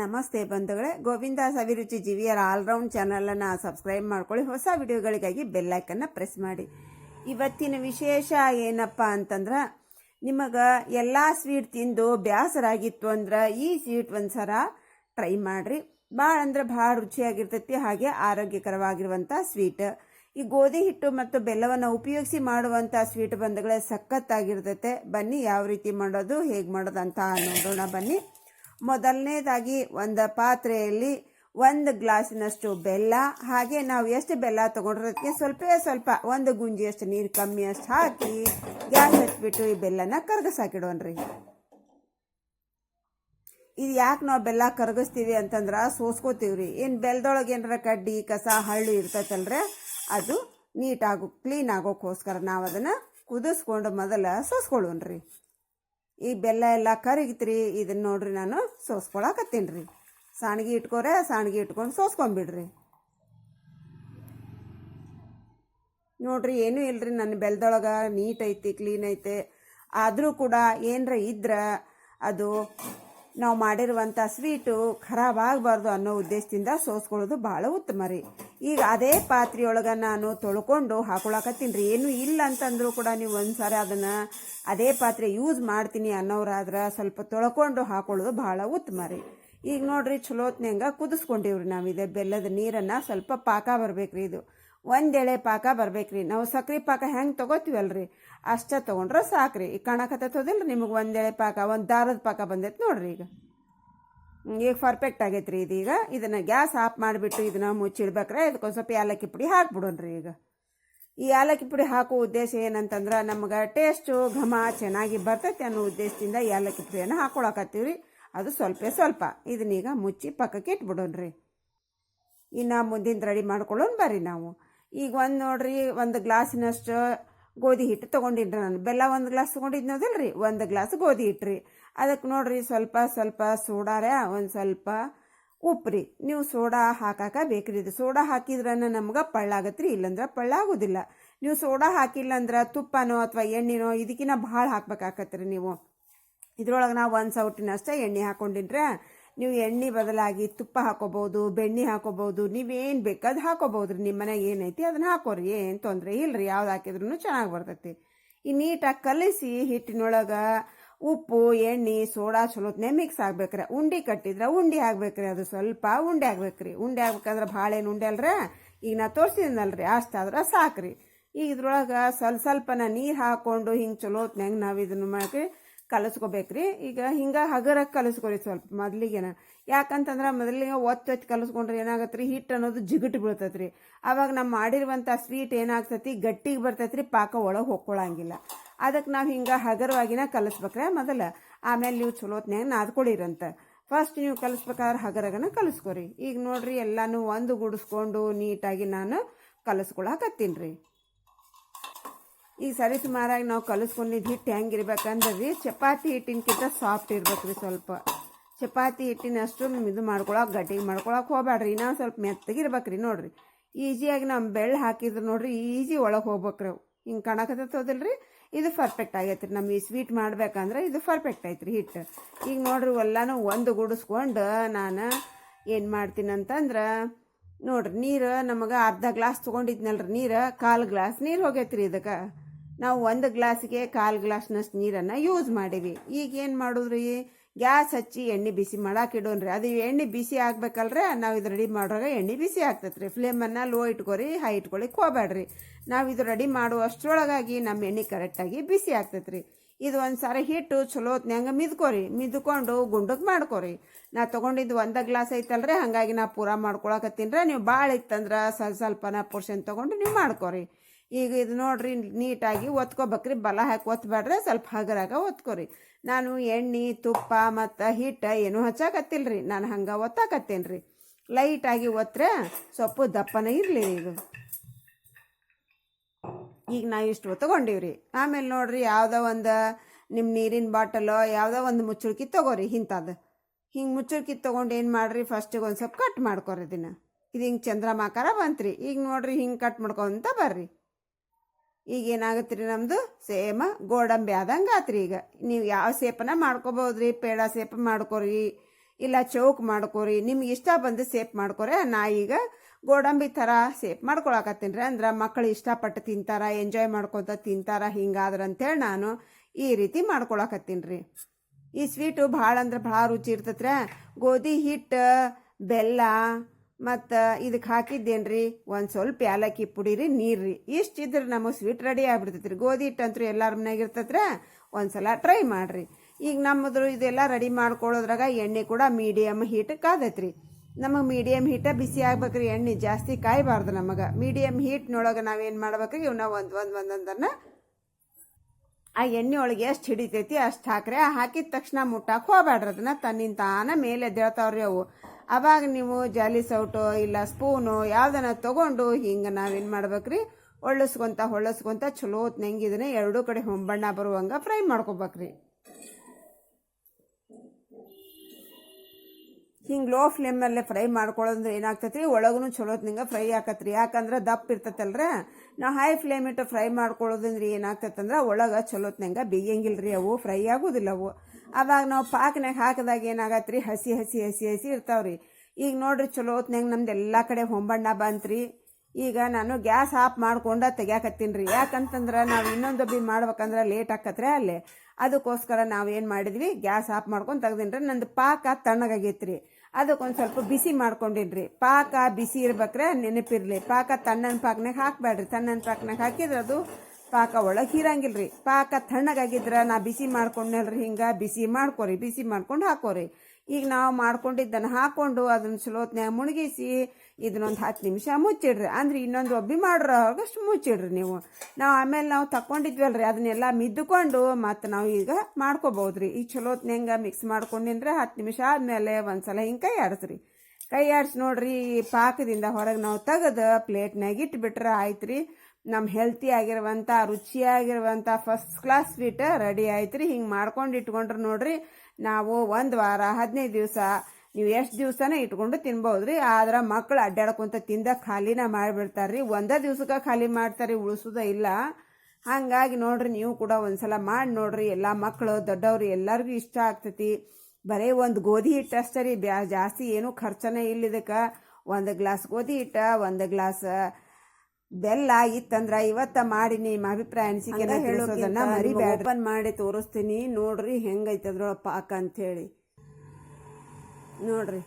ನಮಸ್ತೆ ಬಂಧುಗಳೇ. ಗೋವಿಂದ ಸವಿರುಚಿ ಜಿವಿಯರ ಆಲ್ರೌಂಡ್ ಚಾನಲನ್ನು ಸಬ್ಸ್ಕ್ರೈಬ್ ಮಾಡ್ಕೊಳ್ಳಿ. ಹೊಸ ವಿಡಿಯೋಗಳಿಗಾಗಿ ಬೆಲ್ಲೈಕನ್ನು ಪ್ರೆಸ್ ಮಾಡಿ. ಇವತ್ತಿನ ವಿಶೇಷ ಏನಪ್ಪ ಅಂತಂದ್ರೆ, ನಿಮಗೆ ಎಲ್ಲ ಸ್ವೀಟ್ ತಿಂದು ಬೇಸರಾಗಿತ್ತು ಅಂದ್ರೆ ಈ ಸ್ವೀಟ್ ಒಂದ್ಸರ ಟ್ರೈ ಮಾಡಿರಿ. ಭಾಳ ಅಂದ್ರೆ ಭಾಳ ರುಚಿಯಾಗಿರ್ತೈತಿ, ಹಾಗೆ ಆರೋಗ್ಯಕರವಾಗಿರುವಂಥ ಸ್ವೀಟ್. ಈ ಗೋಧಿ ಹಿಟ್ಟು ಮತ್ತು ಬೆಲ್ಲವನ್ನು ಉಪಯೋಗಿಸಿ ಮಾಡುವಂಥ ಸ್ವೀಟ್ ಬಂಧುಗಳೇ ಸಖತ್ತಾಗಿರ್ತೈತೆ. ಬನ್ನಿ ಯಾವ ರೀತಿ ಮಾಡೋದು, ಹೇಗೆ ಮಾಡೋದು ಅಂತ ನೋಡೋಣ ಬನ್ನಿ. ಮೊದಲನೇದಾಗಿ ಒಂದು ಪಾತ್ರೆಯಲ್ಲಿ ಒಂದು ಗ್ಲಾಸಿನಷ್ಟು ಬೆಲ್ಲ, ಹಾಗೆ ನಾವು ಎಷ್ಟು ಬೆಲ್ಲ ತೊಗೊಂಡಿರೋದಕ್ಕೆ ಸ್ವಲ್ಪ ಸ್ವಲ್ಪ ಒಂದು ಗುಂಜಿಯಷ್ಟು ನೀರು ಕಮ್ಮಿಯಷ್ಟು ಹಾಕಿ ಗ್ಯಾಸ್ ಹಚ್ಚಿಬಿಟ್ಟು ಈ ಬೆಲ್ಲನ ಕರಗಿಸಾಕಿಡೋಣ್ರಿ ಇದು ಯಾಕೆ ನಾವು ಬೆಲ್ಲ ಕರಗಿಸ್ತೀವಿ ಅಂತಂದ್ರೆ ಸೋಸ್ಕೋತೀವ್ರಿ. ಏನು ಬೆಲ್ಲದೊಳಗೆ ಏನಾರ ಕಡ್ಡಿ, ಕಸ, ಹಳ್ಳು ಇರ್ತೈತಲ್ರಿ, ಅದು ನೀಟಾಗೋ ಕ್ಲೀನ್ ಆಗೋಕ್ಕೋಸ್ಕರ ನಾವು ಅದನ್ನು ಕುದಿಸ್ಕೊಂಡು ಮೊದಲ ಸೋಸ್ಕೊಳ್ಳೋಣ್ರಿ. ಈ ಬೆಲ್ಲ ಎಲ್ಲ ಕರಿಗಿತ್ರಿ ಇದನ್ನ ನೋಡ್ರಿ ನಾನು ಸೋಸ್ಕೊಳಕತ್ತೀನಿ ರೀ. ಸಾಣಿಗೆ ಇಟ್ಕೋರೆ ಸಾಣಿಗೆ ಇಟ್ಕೊಂಡು ಸೋಸ್ಕೊಂಬಿಡ್ರಿ. ನೋಡ್ರಿ, ಏನೂ ಇಲ್ರಿ ನನ್ನ ಬೆಲ್ದೊಳಗೆ ನೀಟ್ ಐತಿ ಕ್ಲೀನ್ ಐತೆ. ಆದರೂ ಕೂಡ ಏನರ ಇದ್ರೆ ಅದು ನಾವು ಮಾಡಿರುವಂಥ ಸ್ವೀಟು ಖರಾಬ್ ಆಗಬಾರ್ದು ಅನ್ನೋ ಉದ್ದೇಶದಿಂದ ಸೋಸ್ಕೊಳ್ಳೋದು ಭಾಳ ಉತ್ತಮ ರೀ. ಈಗ ಅದೇ ಪಾತ್ರೆಯೊಳಗೆ ನಾನು ತೊಳ್ಕೊಂಡು ಹಾಕೊಳಕತ್ತೀನಿ ರೀ. ಏನು ಇಲ್ಲ ಅಂತಂದರೂ ಕೂಡ ನೀವು ಒಂದು ಸಾರಿ ಅದನ್ನು ಅದೇ ಪಾತ್ರೆ ಯೂಸ್ ಮಾಡ್ತೀನಿ ಅನ್ನೋರಾದ್ರೆ ಸ್ವಲ್ಪ ತೊಳ್ಕೊಂಡು ಹಾಕೊಳ್ಳೋದು ಭಾಳ ಉತ್ತಮ ರೀ. ಈಗ ನೋಡ್ರಿ ಚಲೋತ್ನಂಗೆ ಕುದಿಸ್ಕೊಂಡಿವ್ರಿ ನಾವು ಇದೆ ಬೆಲ್ಲದ ನೀರನ್ನು ಸ್ವಲ್ಪ ಪಾಕ ಬರಬೇಕ್ರಿ ಇದು. ಒಂದೆಳೆ ಪಾಕ ಬರ್ಬೇಕ್ರಿ. ನಾವು ಸಕ್ರೆ ಪಾಕ ಹೆಂಗೆ ತಗೋತೀವಲ್ರಿ? ಅಷ್ಟೇ ತೊಗೊಂಡ್ರೆ ಸಾಕ್ರಿ. ಈಗ ಕಾಣಕತ್ತೈತೋದಿಲ್ಲ ನಿಮಗೆ ಒಂದೆಳೆ ಪಾಕ, ಒಂದು ದಾರದ ಪಾಕ ಬಂದೈತೆ ನೋಡ್ರಿ ಈಗ. ಈಗ ಪರ್ಫೆಕ್ಟ್ ಆಗೈತ್ರಿ ಇದೀಗ ಇದನ್ನು ಗ್ಯಾಸ್ ಆಫ್ ಮಾಡಿಬಿಟ್ಟು ಇದನ್ನು ಮುಚ್ಚಿಡ್ಬೇಕ್ರೆ ಇದಕ್ಕೊಂದು ಸ್ವಲ್ಪ ಏಲಕ್ಕಿ ಪುಡಿ ಹಾಕ್ಬಿಡೋಣ್ರಿ ಈಗ. ಈ ಏಲಕ್ಕಿ ಪುಡಿ ಹಾಕೋ ಉದ್ದೇಶ ಏನಂತಂದ್ರೆ ನಮ್ಗೆ ಟೇಸ್ಟು ಘಮ ಚೆನ್ನಾಗಿ ಬರ್ತೈತೆ ಅನ್ನೋ ಉದ್ದೇಶದಿಂದ ಏಲಕ್ಕಿ ಪುಡಿಯನ್ನು ಹಾಕೊಳಕತ್ತೀವಿ ರೀ ಅದು ಸ್ವಲ್ಪ ಸ್ವಲ್ಪ. ಇದನ್ನೀಗ ಮುಚ್ಚಿ ಪಕ್ಕಕ್ಕೆ ಇಟ್ಬಿಡೋಣ್ರಿ. ಇನ್ನು ಮುಂದಿನ ರೆಡಿ ಮಾಡ್ಕೊಳ್ಳೋಣ ಬರ್ರಿ ನಾವು. ಈಗ ಒಂದು ನೋಡ್ರಿ, ಒಂದು ಗ್ಲಾಸಿನಷ್ಟು ಗೋಧಿ ಹಿಟ್ಟು ತೊಗೊಂಡಿನ್ರಿ ನಾನು. ಬೆಲ್ಲ ಒಂದು ಗ್ಲಾಸ್ ತೊಗೊಂಡಿದ್ನೋದಿಲ್ಲ ರೀ ಒಂದು ಗ್ಲಾಸ್ ಗೋಧಿ ಹಿಟ್ಟು ಅದಕ್ಕೆ ನೋಡ್ರಿ, ಸ್ವಲ್ಪ ಸ್ವಲ್ಪ ಸೋಡಾರ, ಒಂದು ಸ್ವಲ್ಪ ಉಪ್ಪು ರೀ ನೀವು ಸೋಡಾ ಹಾಕಾಕ ಬೇಕ್ರಿ. ಇದು ಸೋಡಾ ಹಾಕಿದ್ರನ್ನ ನಮ್ಗೆ ಪಳ್ಳಾಗತ್ತೆ ರೀ ಇಲ್ಲಂದ್ರೆ ಪಳ್ಳಾಗೋದಿಲ್ಲ ನೀವು ಸೋಡಾ ಹಾಕಿಲ್ಲ ಅಂದ್ರೆ ತುಪ್ಪನೋ ಅಥವಾ ಎಣ್ಣೆನೋ ಇದಕ್ಕಿನ್ನ ಭಾಳ ಹಾಕ್ಬೇಕಾಕತ್ತೆ ರೀ ನೀವು. ಇದ್ರೊಳಗೆ ನಾವು ಒಂದು ಸೌಟಿನಷ್ಟೇ ಎಣ್ಣೆ ಹಾಕೊಂಡಿನ್ರೆ. ನೀವು ಎಣ್ಣೆ ಬದಲಾಗಿ ತುಪ್ಪ ಹಾಕೋಬೋದು ಬೆಣ್ಣೆ ಹಾಕೋಬೋದು ನೀವೇನು ಬೇಕು ಹಾಕೋಬೋದು ರೀ ನಿಮ್ಮ ಮನೆಗೆ ಏನೈತಿ ಅದನ್ನ ಹಾಕೋರಿ, ಏನು ತೊಂದರೆ ಇಲ್ಲ ರೀ ಯಾವ್ದು ಹಾಕಿದ್ರೂ ಚೆನ್ನಾಗಿ ಬರ್ತೈತಿ. ಈ ನೀಟಾಗಿ ಕಲಿಸಿ ಹಿಟ್ಟಿನೊಳಗೆ ಉಪ್ಪು, ಎಣ್ಣೆ, ಸೋಡಾ ಚಲೋತ್ನೇ ಮಿಕ್ಸ್ ಆಗ್ಬೇಕ್ರೆ. ಉಂಡೆ ಕಟ್ಟಿದ್ರೆ ಉಂಡೆ ಹಾಕ್ಬೇಕ್ರಿ ಅದು ಸ್ವಲ್ಪ ಉಂಡೆ ಆಗ್ಬೇಕ್ರಿ. ಉಂಡೆ ಆಗ್ಬೇಕಂದ್ರೆ ಭಾಳ ಏನು ಉಂಡೆ ಅಲ್ರಿ? ಈಗ ನಾ ತೋರಿಸಿದ್ನಲ್ರಿ, ಅಷ್ಟಾದ್ರೆ ಸಾಕ್ರಿ. ಈಗ ಇದ್ರೊಳಗೆ ಸ್ವಲ್ಪ ಸ್ವಲ್ಪನ ನೀರು ಹಾಕ್ಕೊಂಡು ಹಿಂಗೆ ಚಲೋತ್ನಾಗ ನಾವು ಇದನ್ನು ಮಾಡಿ ಕಲಿಸ್ಕೋಬೇಕ್ರಿ. ಈಗ ಹಿಂಗೆ ಹಗರಕ್ಕೆ ಕಲಿಸ್ಕೊರಿ ಸ್ವಲ್ಪ ಮೊದಲಿಗೆನ. ಯಾಕಂತಂದ್ರೆ ಮೊದಲಿಗೆ ಒತ್ತು ಒತ್ತು ಕಲಸ್ಕೊಂಡ್ರೆ ಏನಾಗತ್ತೆ ರೀ ಹಿಟ್ಟು ಅನ್ನೋದು ಜಿಗುಟು ಬೀಳ್ತೈತೆ ರೀ ಅವಾಗ ನಾವು ಮಾಡಿರುವಂಥ ಸ್ವೀಟ್ ಏನಾಗ್ತೈತಿ? ಗಟ್ಟಿಗೆ ಬರ್ತೈತೆ ರೀ ಪಾಕ ಒಳಗೆ ಹೊಕ್ಕೊಳ್ಳಂಗಿಲ್ಲ ಅದಕ್ಕೆ ನಾವು ಹಿಂಗೆ ಹಗರವಾಗಿನ ಕಲಿಸ್ಬೇಕ್ರೆ ಮೊದಲು. ಆಮೇಲೆ ನೀವು ಚಲೋತ್ನ್ಯಾಗ ನಾದ್ಕೊಳಿರಂತ. ಫಸ್ಟ್ ನೀವು ಕಲಿಸ್ಬೇಕಾದ್ರೆ ಹಗರಗನ ಕಲಿಸ್ಕೊರಿ. ಈಗ ನೋಡ್ರಿ ಎಲ್ಲಾನು ಒಂದು ಗುಡಿಸ್ಕೊಂಡು ನೀಟಾಗಿ ನಾನು ಕಲಿಸ್ಕೊಳಕತ್ತೀನಿ ರೀ ಈಗ ಸರಿ ಸುಮಾರಾಗಿ ನಾವು ಕಲಿಸ್ಕೊಂಡಿದ್ದು ಹಿಟ್ಟು ಹೆಂಗಿರ್ಬೇಕಂದ್ರೆ ರೀ ಚಪಾತಿ ಹಿಟ್ಟಿನಕ್ಕಿಂತ ಸಾಫ್ಟ್ ಇರ್ಬೇಕು ರೀ ಸ್ವಲ್ಪ. ಚಪಾತಿ ಹಿಟ್ಟಿನಷ್ಟು ಇದು ಮಾಡ್ಕೊಳಕ್ಕೆ ಗಟ್ಟಿ ಮಾಡ್ಕೊಳಕ್ಕೆ ಹೋಗ್ಬೇಡ್ರಿ ಇನ್ನೂ ಸ್ವಲ್ಪ ಮೆತ್ತಗಿರ್ಬೇಕು ರೀ ನೋಡ್ರಿ. ಈಸಿಯಾಗಿ ನಾವು ಬೆಳ್ಳು ಹಾಕಿದ್ರೆ ನೋಡ್ರಿ ಈಜಿ ಒಳಗೆ ಹೋಗ್ಬೇಕ್ರಿ ಅವು. ಹಿಂಗೆ ಕಾಣಕತ್ತೋದಿಲ್ಲ ರೀ ಇದು ಪರ್ಫೆಕ್ಟ್ ಆಗೈತೆ ರೀ ನಮ್ಗೆ ಈ ಸ್ವೀಟ್ ಮಾಡ್ಬೇಕಂದ್ರೆ ಇದು ಪರ್ಫೆಕ್ಟ್ ಐತ್ರಿ ಹಿಟ್ಟು. ಈಗ ನೋಡ್ರಿ ಎಲ್ಲನೂ ಒಂದು ಗುಡಿಸ್ಕೊಂಡು ನಾನು ಏನು ಮಾಡ್ತೀನಿ ಅಂತಂದ್ರೆ ನೋಡ್ರಿ ನೀರು ನಮಗೆ ಅರ್ಧ ಗ್ಲಾಸ್ ತೊಗೊಂಡಿದ್ನಲ್ರಿ ನೀರು, ಕಾಲು ಗ್ಲಾಸ್ ನೀರು ಹೋಗೈತೆ ರೀ ಇದಕ್ಕೆ. ನಾವು ಒಂದು ಗ್ಲಾಸಿಗೆ ಕಾಲು ಗ್ಲಾಸ್ನಷ್ಟು ನೀರನ್ನು ಯೂಸ್ ಮಾಡೀವಿ ಈಗ ಏನು ಮಾಡಿದ್ರಿ? ಗ್ಯಾಸ್ ಹಚ್ಚಿ ಎಣ್ಣೆ ಬಿಸಿ ಮಾಡಾಕಿಡೋನ್ರಿ ಅದು ಎಣ್ಣೆ ಬಿಸಿ ಆಗ್ಬೇಕಲ್ರಿ, ನಾವು ಇದು ರೆಡಿ ಮಾಡುವಾಗ ಎಣ್ಣೆ ಬಿಸಿ ಆಗ್ತೈತೆ ರೀ ಫ್ಲೇಮನ್ನು ಲೋ ಇಟ್ಕೊರಿ ಹೈ ಇಟ್ಕೊಳಿಕ್ಕೆ ಹೋಗ್ಬೇಡ್ರಿ ನಾವು ಇದು ರೆಡಿ ಮಾಡುವಷ್ಟರೊಳಗಾಗಿ ನಮ್ಮ ಎಣ್ಣೆ ಕರೆಕ್ಟಾಗಿ ಬಿಸಿ ಆಗ್ತೈತೆ ರೀ ಇದು ಒಂದು ಸಾರಿ ಹಿಟ್ಟು ಚಲೋ ಹೊತ್ನ್ಯಾಗ ಮಿದ್ಕೋರಿ. ಮಿದ್ಕೊಂಡು ಗುಂಡಕ್ಕೆ ಮಾಡ್ಕೊರಿ. ನಾ ತೊಗೊಂಡಿದ್ದು ಒಂದು ಗ್ಲಾಸ್ ಐತಲ್ರಿ, ಹಾಗಾಗಿ ನಾ ಪೂರಾ ಮಾಡ್ಕೊಳಕತ್ತೀನಿ ನೀವು ಭಾಳ ಇತ್ತಂದ್ರೆ ಸ್ವಲ್ಪ ಸ್ವಲ್ಪನ ಪೋರ್ಷನ್ ತೊಗೊಂಡು ನೀವು ಮಾಡ್ಕೋರಿ. ಈಗ ಇದು ನೋಡ್ರಿ ನೀಟಾಗಿ ಒತ್ಕೋಬೇಕ್ರಿ, ಬಲ ಹಾಕಿ ಒತ್ತಬೇಡ್ರಿ ಸ್ವಲ್ಪ ಹಗರಾಗ ಒತ್ಕೋರಿ. ನಾನು ಎಣ್ಣೆ, ತುಪ್ಪ ಮತ್ತು ಹಿಟ್ಟು ಏನೂ ಹಚ್ಚಾಕತ್ತಿಲ್ಲ ರೀ ನಾನು ಹಂಗೆ ಒತ್ತಾಕತ್ತೇನೆ ರೀ ಲೈಟಾಗಿ ಒತ್ತರೆ ಸೊಪ್ಪು ದಪ್ಪನ ಇರಲಿ ಇದು ಈಗ ನಾವು ಇಷ್ಟು ತೊಗೊಂಡೀವ್ರಿ ಆಮೇಲೆ ನೋಡ್ರಿ ಯಾವುದೋ ಒಂದು ನಿಮ್ಮ ನೀರಿನ ಬಾಟಲೋ, ಯಾವುದೋ ಒಂದು ಮುಚ್ಚುಳ್ಕಿ ತೊಗೋರಿ ಇಂಥದ್ದು ಹಿಂಗೆ ಮುಚ್ಚುಳ್ಕಿ ತೊಗೊಂಡು ಏನು ಮಾಡಿರಿ ಫಸ್ಟಿಗೆ ಒಂದು ಸ್ವಲ್ಪ ಕಟ್ ಮಾಡ್ಕೊರಿ ಇದನ್ನು. ಇದು ಹಿಂಗೆ ಚಂದ್ರಮಾಕಾರ ಬಂತ್ರಿ. ಈಗ ನೋಡ್ರಿ ಹಿಂಗೆ ಕಟ್ ಮಾಡ್ಕೊಂತ ಬರ್ರಿ. ಈಗ ಏನಾಗತ್ತೆ ರೀ ನಮ್ಮದು ಸೇಮ ಗೋಡಂಬಿ ಆದಂಗೆ ಆತ್ರಿ ಈಗ. ನೀವು ಯಾವ ಸೇಪನ ಮಾಡ್ಕೋಬೋದ್ರಿ? ಪೇಡ ಸೇಪ ಮಾಡ್ಕೋರಿ, ಇಲ್ಲ ಚೌಕ್ ಮಾಡ್ಕೋರಿ, ನಿಮ್ಗೆ ಇಷ್ಟ ಬಂದು ಸೇಪ್ ಮಾಡ್ಕೋರಿ. ನಾ ಈಗ ಗೋಡಂಬಿ ಥರ ಸೇಪ್ ಮಾಡ್ಕೊಳಕತ್ತೀನಿ ರೀ. ಅಂದ್ರೆ ಮಕ್ಕಳು ಇಷ್ಟಪಟ್ಟು ತಿಂತಾರ ಎಂಜಾಯ್ ಮಾಡ್ಕೊತ ತಿಂತಾರ, ಹಿಂಗಾದ್ರೆ ಅಂತೇಳಿ ನಾನು ಈ ರೀತಿ ಮಾಡ್ಕೊಳಕತ್ತೀನಿ ರೀ. ಈ ಸ್ವೀಟು ಭಾಳ ಅಂದ್ರೆ ಭಾಳ ರುಚಿ ಇರ್ತೈತ್ರಿ. ಗೋಧಿ ಹಿಟ್ಟು, ಬೆಲ್ಲ ಮತ್ತು ಇದಕ್ಕೆ ಹಾಕಿದ್ದೇನು ರೀ ಒಂದು ಸ್ವಲ್ಪ ಏಲಕ್ಕಿ ಪುಡಿ ರೀ ನೀರು ರೀ ಇಷ್ಟು ಇದ್ರೆ ನಮಗೆ ಸ್ವೀಟ್ ರೆಡಿ ಆಗಿಬಿಡ್ತೈತೆ ರೀ ಗೋಧಿ ಹಿಟ್ಟಂತೂ ಎಲ್ಲರ ಮನೆಗೆ ಇರ್ತೈತ್ರಿ. ಒಂದು ಸಲ ಟ್ರೈ ಮಾಡಿರಿ. ಈಗ ನಮ್ಮದು ಇದೆಲ್ಲ ರೆಡಿ ಮಾಡ್ಕೊಳ್ಳೋದ್ರಾಗ ಎಣ್ಣೆ ಕೂಡ ಮೀಡಿಯಮ್ ಹೀಟ್ ಕಾದೈತ್ರಿ ನಮಗೆ ಮೀಡಿಯಮ್ ಹೀಟ ಬಿಸಿ ಆಗ್ಬೇಕ್ರಿ. ಎಣ್ಣೆ ಜಾಸ್ತಿ ಕಾಯಬಾರ್ದು ನಮಗೆ. ಮೀಡಿಯಮ್ ಹೀಟ್ನೊಳಗೆ ನಾವೇನು ಮಾಡ್ಬೇಕ್ರಿ? ಇವನ್ನ ಒಂದು ಒಂದು ಒಂದೊಂದನ್ನು ಆ ಎಣ್ಣೆ ಒಳಗೆ ಎಷ್ಟು ಹಿಡಿತೈತಿ, ಅಷ್ಟು ಹಾಕ್ರಿ. ಹಾಕಿದ ತಕ್ಷಣ ಮುಟ್ಟಕ್ಕೆ ಹೋಗ್ಬೇಡ್ರಿ ಅದನ್ನ ತನ್ನಿಂದ ತಾನ ಮೇಲೆ ಎದ್ದೇಳ್ತಾವ್ರಿ ಅವು. ಅವಾಗ ನೀವು ಜಾಲಿ ಸೌಟು ಇಲ್ಲ ಸ್ಪೂನು ಯಾವ್ದನ್ನ ತಗೊಂಡು ಹಿಂಗೆ ನಾವೇನು ಮಾಡ್ಬೇಕ್ರಿ? ಹೊಳ್ಳಸ್ಕೊಂತ ಹೊಳ್ಳಸ್ಕೊಂತ ಚಲೋ ಇದನ್ನ ಎರಡೂ ಕಡೆ ಹೊಂಬಣ್ಣ ಬರುವಂಗ ಫ್ರೈ ಮಾಡ್ಕೋಬೇಕ್ರಿ. ಹಿಂಗೆ ಲೋ ಫ್ಲೇಮಲ್ಲೇ ಫ್ರೈ ಮಾಡ್ಕೊಳ್ಳೋದ್ರೆ ಏನಾಗ್ತೈತಿ ರೀ ಒಳಗೂ ಚಲೋತ್ನಿಂಗ ಫ್ರೈ ಆಕತ್ರಿ. ಯಾಕಂದ್ರೆ ದಪ್ಪ ಇರ್ತೈತಲ್ರ? ನಾವು ಹೈ ಫ್ಲೇಮ್ ಇಟ್ಟು ಫ್ರೈ ಮಾಡ್ಕೊಳ್ಳೋದ್ರಿಂದ ಏನಾಗ್ತೈತಂದ್ರೆ ಒಳಗೆ ಚಲೋತ್ನಂಗೆ ಬೇಯಂಗಿಲ್ಲ ರೀ ಅವು, ಫ್ರೈ ಆಗೋದಿಲ್ಲ ಅವು. ಅವಾಗ ನಾವು ಪಾಕನಾಗ ಹಾಕಿದಾಗ ಏನಾಗತ್ತೆ ರೀ ಹಸಿ ಹಸಿ ಹಸಿ ಹಸಿ ಇರ್ತಾವ್ರಿ. ಈಗ ನೋಡ್ರಿ ಚಲೋ ಹೊತ್ನಾಗ ನಮ್ದು ಎಲ್ಲ ಕಡೆ ಹೊಂಬಣ್ಣ ಬಂತ್ರಿ. ಈಗ ನಾನು ಗ್ಯಾಸ್ ಆಫ್ ಮಾಡ್ಕೊಂಡು ತೆಗ್ಯಾಕತ್ತೀನಿ ರೀ ಯಾಕಂತಂದ್ರೆ ನಾವು ಇನ್ನೊಂದು ಬಿ ಮಾಡ್ಬೇಕಂದ್ರೆ ಲೇಟ್ ಆಕತ್ರೆ ಅಲ್ಲೇ. ಅದಕ್ಕೋಸ್ಕರ ನಾವು ಏನು ಮಾಡಿದ್ವಿ? ಗ್ಯಾಸ್ ಆಫ್ ಮಾಡ್ಕೊಂಡು ತೆಗ್ದಿನ್ರಿ. ನಂದು ಪಾಕ ತಣ್ಣಗಾಗೈತೆ ರೀ ಅದಕ್ಕೊಂದು ಸ್ವಲ್ಪ ಬಿಸಿ ಮಾಡ್ಕೊಂಡಿನ್ರಿ. ಪಾಕ ಬಿಸಿ ಇರ್ಬೇಕ್ರೆ ನೆನಪಿರಲಿ. ಪಾಕ ತಣ್ಣನ ಪಾಕ್ನಾಗ ಹಾಕ್ಬೇಡ್ರಿ ತಣ್ಣನ ಪಾಕ್ನಾಗ ಹಾಕಿದ್ರೆ ಅದು ಪಾಕ ಒಳಗೆ ಹೀರಂಗಿಲ್ಲ ರೀ ಪಾಕ ತಣ್ಣಗಾಗಿದ್ರೆ ನಾ ಬಿಸಿ ಮಾಡ್ಕೊಂಡ್ನಲ್ರಿ ಹಿಂಗೆ, ಬಿಸಿ ಮಾಡ್ಕೊರಿ, ಬಿಸಿ ಮಾಡ್ಕೊಂಡು ಹಾಕೋರಿ. ಈಗ ನಾವು ಮಾಡ್ಕೊಂಡಿದ್ದನ್ನು ಹಾಕೊಂಡು ಅದನ್ನ ಚಲೋತ್ನ್ಯಾಗ ಮುಣಗಿಸಿ ಇದನ್ನೊಂದು ಹತ್ತು ನಿಮಿಷ ಮುಚ್ಚಿಡ್ರಿ. ಅಂದ್ರೆ ಇನ್ನೊಂದು ಒಬ್ಬಿ ಮಾಡ್ರೋಗಷ್ಟು ಮುಚ್ಚಿಡ್ರಿ ನೀವು. ನಾವು ಆಮೇಲೆ ನಾವು ತಕೊಂಡಿದ್ವಲ್ರಿ ಅದನ್ನೆಲ್ಲ ಮಿದ್ದುಕೊಂಡು ಮತ್ತು ನಾವು ಈಗ ಮಾಡ್ಕೋಬಹುದ್ರಿ ಈಗ ಚಲೋತ್ನ್ಯಂಗೆ ಮಿಕ್ಸ್ ಮಾಡ್ಕೊಂಡಿದ್ರೆ ಹತ್ತು ನಿಮಿಷ ಆದಮೇಲೆ ಒಂದ್ಸಲ ಹಿಂಗೆ ಕೈ ಆಡಿಸ್ರಿ. ಕೈ ಆಡಿಸಿ ನೋಡ್ರಿ ಈ ಪಾಕದಿಂದ ಹೊರಗೆ ನಾವು ತೆಗೆದು ಪ್ಲೇಟ್ನಾಗ ಇಟ್ಬಿಟ್ರೆ ಆಯ್ತು ರೀ ನಮ್ಮ ಹೆಲ್ತಿ ಆಗಿರುವಂಥ ರುಚಿಯಾಗಿರುವಂಥ ಫಸ್ಟ್ ಕ್ಲಾಸ್ ಸ್ವೀಟ್ ರೆಡಿ ಆಯ್ತು ರೀ ಹಿಂಗೆ ಮಾಡ್ಕೊಂಡು ಇಟ್ಕೊಂಡ್ರೆ ನೋಡ್ರಿ, ನಾವು ಒಂದು ವಾರ, ಹದಿನೈದು ದಿವಸ, ನೀವು ಎಷ್ಟು ದಿವಸನೇ ಇಟ್ಕೊಂಡು ತಿನ್ಬೋದು ರೀ ಆದ್ರೆ ಮಕ್ಕಳು ಅಡ್ಡಾಡ್ಕೊಂತ ತಿಂದ ಖಾಲಿನ ಮಾಡಿಬಿಡ್ತಾರೆ ರೀ ಒಂದೇ ದಿವ್ಸಕ್ಕೆ ಖಾಲಿ ಮಾಡ್ತಾರೆ ಉಳಿಸೋದ ಇಲ್ಲ. ಹಾಗಾಗಿ ನೋಡ್ರಿ, ನೀವು ಕೂಡ ಒಂದ್ಸಲ ಮಾಡಿ ನೋಡ್ರಿ. ಎಲ್ಲ ಮಕ್ಕಳು ದೊಡ್ಡವರು ಎಲ್ಲರಿಗೂ ಇಷ್ಟ ಆಗ್ತೈತಿ. ಬರೀ ಒಂದು ಗೋಧಿ ಹಿಟ್ಟು ಅಷ್ಟೇ ರೀ. ಬ್ಯಾ ಜಾಸ್ತಿ ಏನೂ ಖರ್ಚನೇ ಇಲ್ಲ ಇದಕ್ಕೆ. ಒಂದು ಗ್ಲಾಸ್ ಗೋಧಿ ಹಿಟ್ಟು, ಒಂದು ಗ್ಲಾಸ್ ಬೆಲ್ಲ ಇತ್ತಂದ್ರ ಇವತ್ತ ಮಾಡಿ ನಿಮ್ಮ ಅಭಿಪ್ರಾಯ ಅನಿಸಿಕೆ ಹೇಳೋದನ್ನ ಮರಿಬೇಡ ಓಪನ್ ಮಾಡಿ ತೋರಿಸ್ತೀನಿ. ನೋಡ್ರಿ ಹೆಂಗೈತೆ ಅದ್ರೊಳಗೆ ಪಾಕ ಅಂಥೇಳಿ. ನೋಡ್ರಿ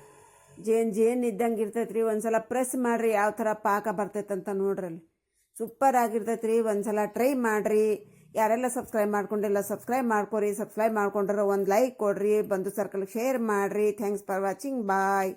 ಜೇನ್ ಜೇನ್ ಇದ್ದಂಗೆ ಇರ್ತೈತ್ರಿ. ಒಂದ್ಸಲ ಪ್ರೆಸ್ ಮಾಡ್ರಿ ಯಾವ ಥರ ಪಾಕ ಬರ್ತೈತಂತ ನೋಡ್ರಿ ಅಲ್ಲಿ ಸೂಪರ್ ಆಗಿರ್ತೈತ್ರಿ. ಒಂದ್ಸಲ ಟ್ರೈ ಮಾಡ್ರಿ. ಯಾರೆಲ್ಲ ಸಬ್ಸ್ಕ್ರೈಬ್ ಮಾಡ್ಕೊಂಡಿಲ್ಲ ಸಬ್ಸ್ಕ್ರೈಬ್ ಮಾಡ್ಕೊರಿ. ಸಬ್ಸ್ಕ್ರೈಬ್ ಮಾಡ್ಕೊಂಡ್ರೆ ಒಂದು ಲೈಕ್ ಕೊಡ್ರಿ. ಬಂಧು ಸರ್ಕಲ್ ಶೇರ್ ಮಾಡ್ರಿ. Thanks for watching. ಬಾಯ್.